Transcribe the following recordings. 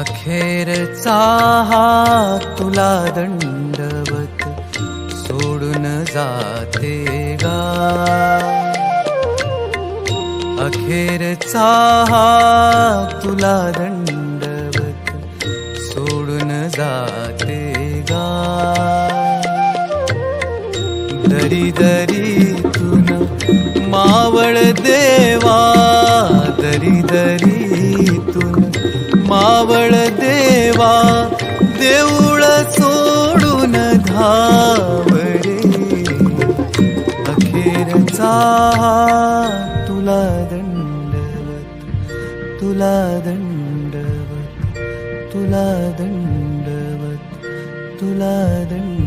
अखेरचा हा तुला दंडवत सोडून जाते गा अखेरचा हा तुला दंडवत सोडून जाते गा दरी दरी तुन मावळ देवा दरी दरी तुन मावळ देवा देऊळ सोडून धावरे अखेरचा तुला दंडवत तुला दंडवत तुला दंडवत तुला दंड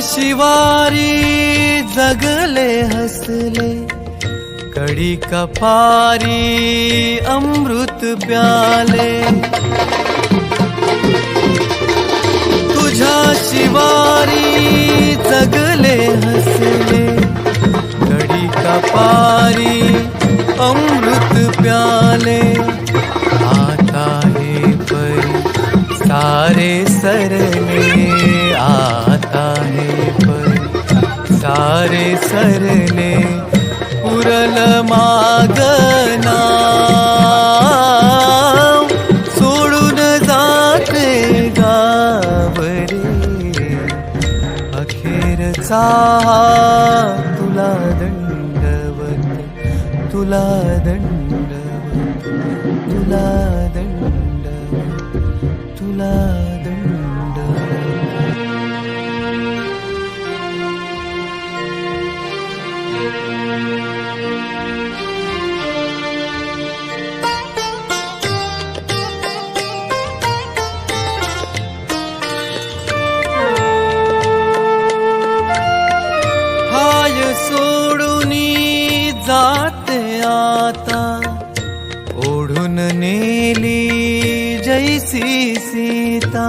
शिवारी जगले हसले कडी कपारी अमृत प्याले. तुझ्या शिवारी जगले हसले कडी कपारी अमृत प्याले. आता हे पर सारे सरले सारे उरल मागना. सोडून जाते गावरे अखेरचा तुला दंडवत तुला दंडवत तुला दंडवत तुला जाते आता ओढून नेली जैसी सीता.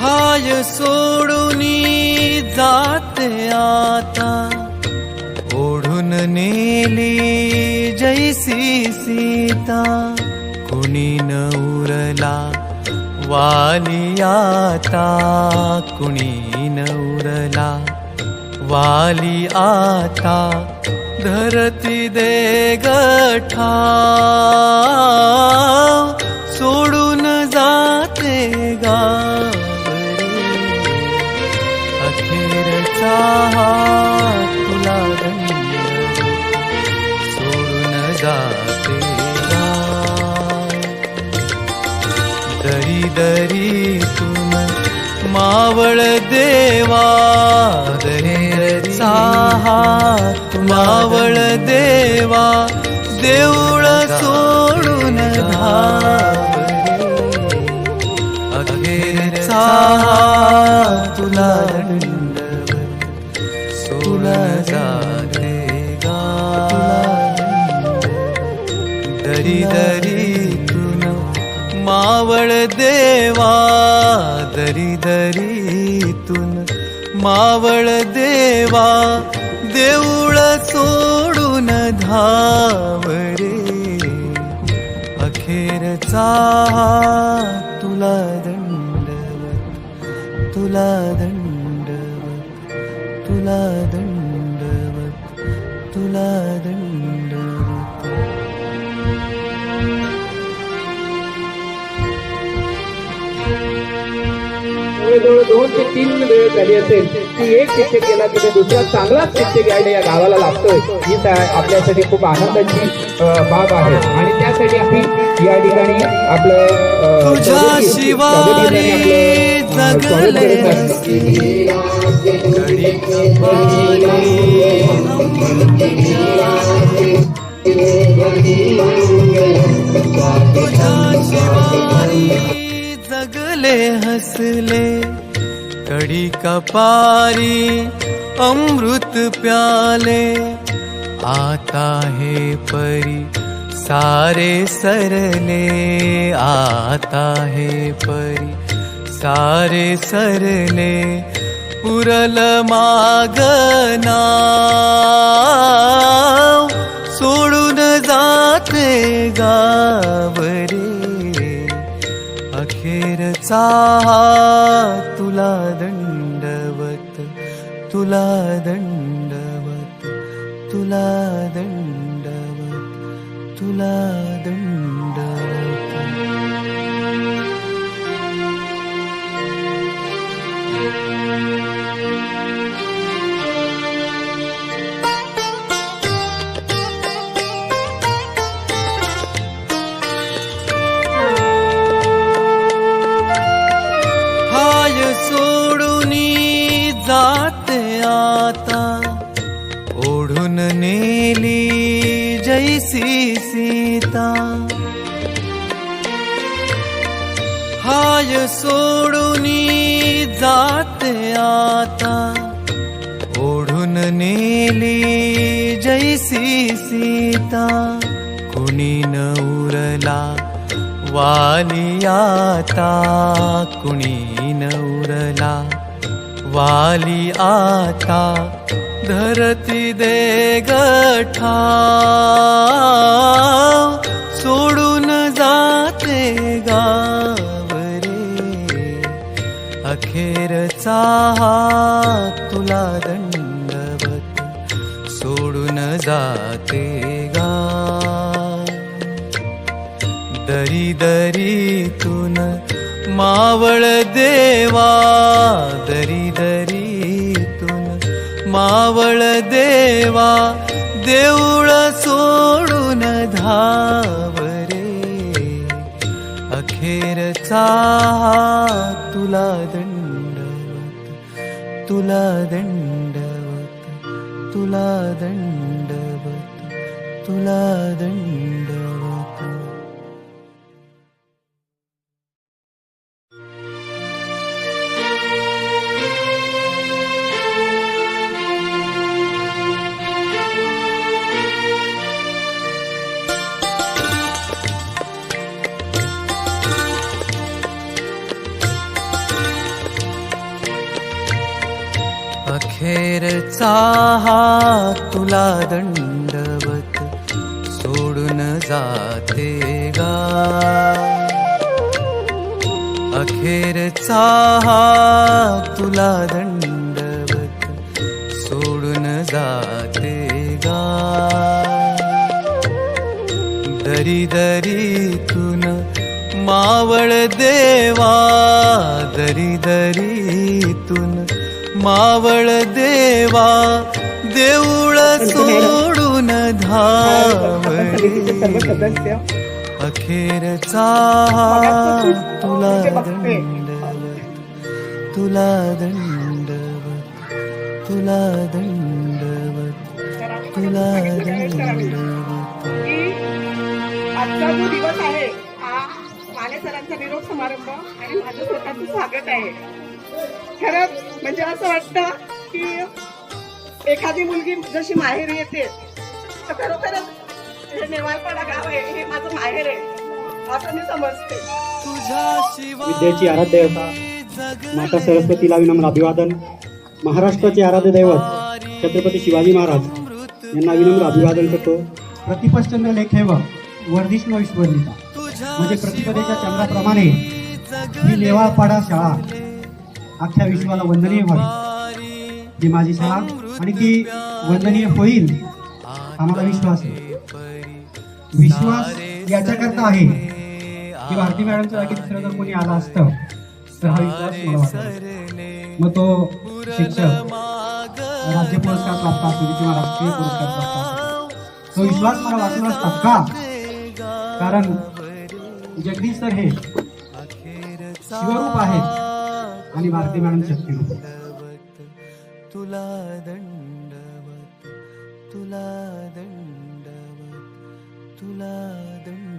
हाय सोडूनी जात आता ओढून नेली जैसी सीता कुणी न उरला वाली आता कुणी न उरला वाली आता धरती दे गठा सोडून जाते गा मावळ देवा दरेचा हात मावळ देवा देऊळ सोडून धावरे अखेरचा तुला दंडवत जाते गा. दरी दरी मावळ देवा दरी दरीतून मावळ देवा देऊळ सोडून धावरे. अखेरचा तुला दंडवत तुला दंडवत तुला दंडवत तुला दंड जवळजवळ दोन ते तीन वेळ झाली असेल की एक शिक्षक गेला तिथे दुसरा चांगलाच शिक्षक यायला या गावाला लागतोय. ही आपल्यासाठी खूप आनंदाची बाब आहे. आणि त्यासाठी आम्ही या ठिकाणी आपलं स्वागत- करत. लागले हसले. कडी कपारी अमृत प्याले. आता हे परी सारे सरले. आता हे परी सारे सरले. पुरल मागना. सोडून जाते गावरे. अखेरचा तुला दंडवत तुला दंडवत तुला दंडवत तुला दण्ड ऐसी सीता। हाय सोडूनी जाते आता ओढून नेली जैसी सीता। कुणी न उरला वाली आता कुणी न उरला वाली आता। धरती दे गठा सोडून जाते गावरे. अखेरचा तुला दंडवत सोडून जाते गा दरी दरीतून मावळ देवा दरी दरी मावळ देवा देऊळ सोडून धावरे. अखेरचा तुला दंडवत तुला दंडवत तुला दंडवत तुला दंड अखेरचा हा तुला दंडवत सोडून जाते गा. अखेरचा हा तुला दंडवत सोडून जाते गा. दरी दरीतून मावळ देवा दरी दरीतून मावळ देवा देऊळ सोडून धावळे अखेरचा तुला दंडवत तुला दंडवत तुला दंडवत तुला दंडवत आजचा जो दिवस आहे. हा माने सरांचा निरोप समारंभ आणि माझं स्वतःचं स्वागत आहे. खरंच म्हणजे असं वाटतं की एखादी मुलगी जशी माहेर येते तर खरोखरच हे नेवाळपाडा गाव आहे हे माझं माहेर आहे असं मी समजते. विद्येची आराध्य देवता माता सरस्वतीला विनम्र अभिवादन. महाराष्ट्राचे आराध्य दैवत छत्रपती शिवाजी महाराज यांना विनम्र अभिवादन करतो. प्रतिपश्चंद्र लेखेव वर्धिष्णू ईश्वरनिता म्हणजे प्रतिपदेच्या चंद्राप्रमाणे ही नेवाळपाडा शाळा अख्ख्या विश्वाला वंदनीय व्हावी ही माझी शाळा आणि ती वंदनीय होईल आम्हाला विश्वास आहे. विश्वास याच्याकरता आहे. की भारती मॅडमच्या जागी दुसरं जर कोणी आला असतं तर हा विश्वास मला वाटतो मग तो शिक्षक राज्य पुरस्कार प्राप्त असू किंवा राष्ट्रीय पुरस्कार प्राप्त असू तो विश्वास मला वाटून असतात का? कारण जगदीश सर हे शिवरूप आहेत. आणि भारती मॅडम शक्ती तुला दंडवत तुला दंडवत तुला दंड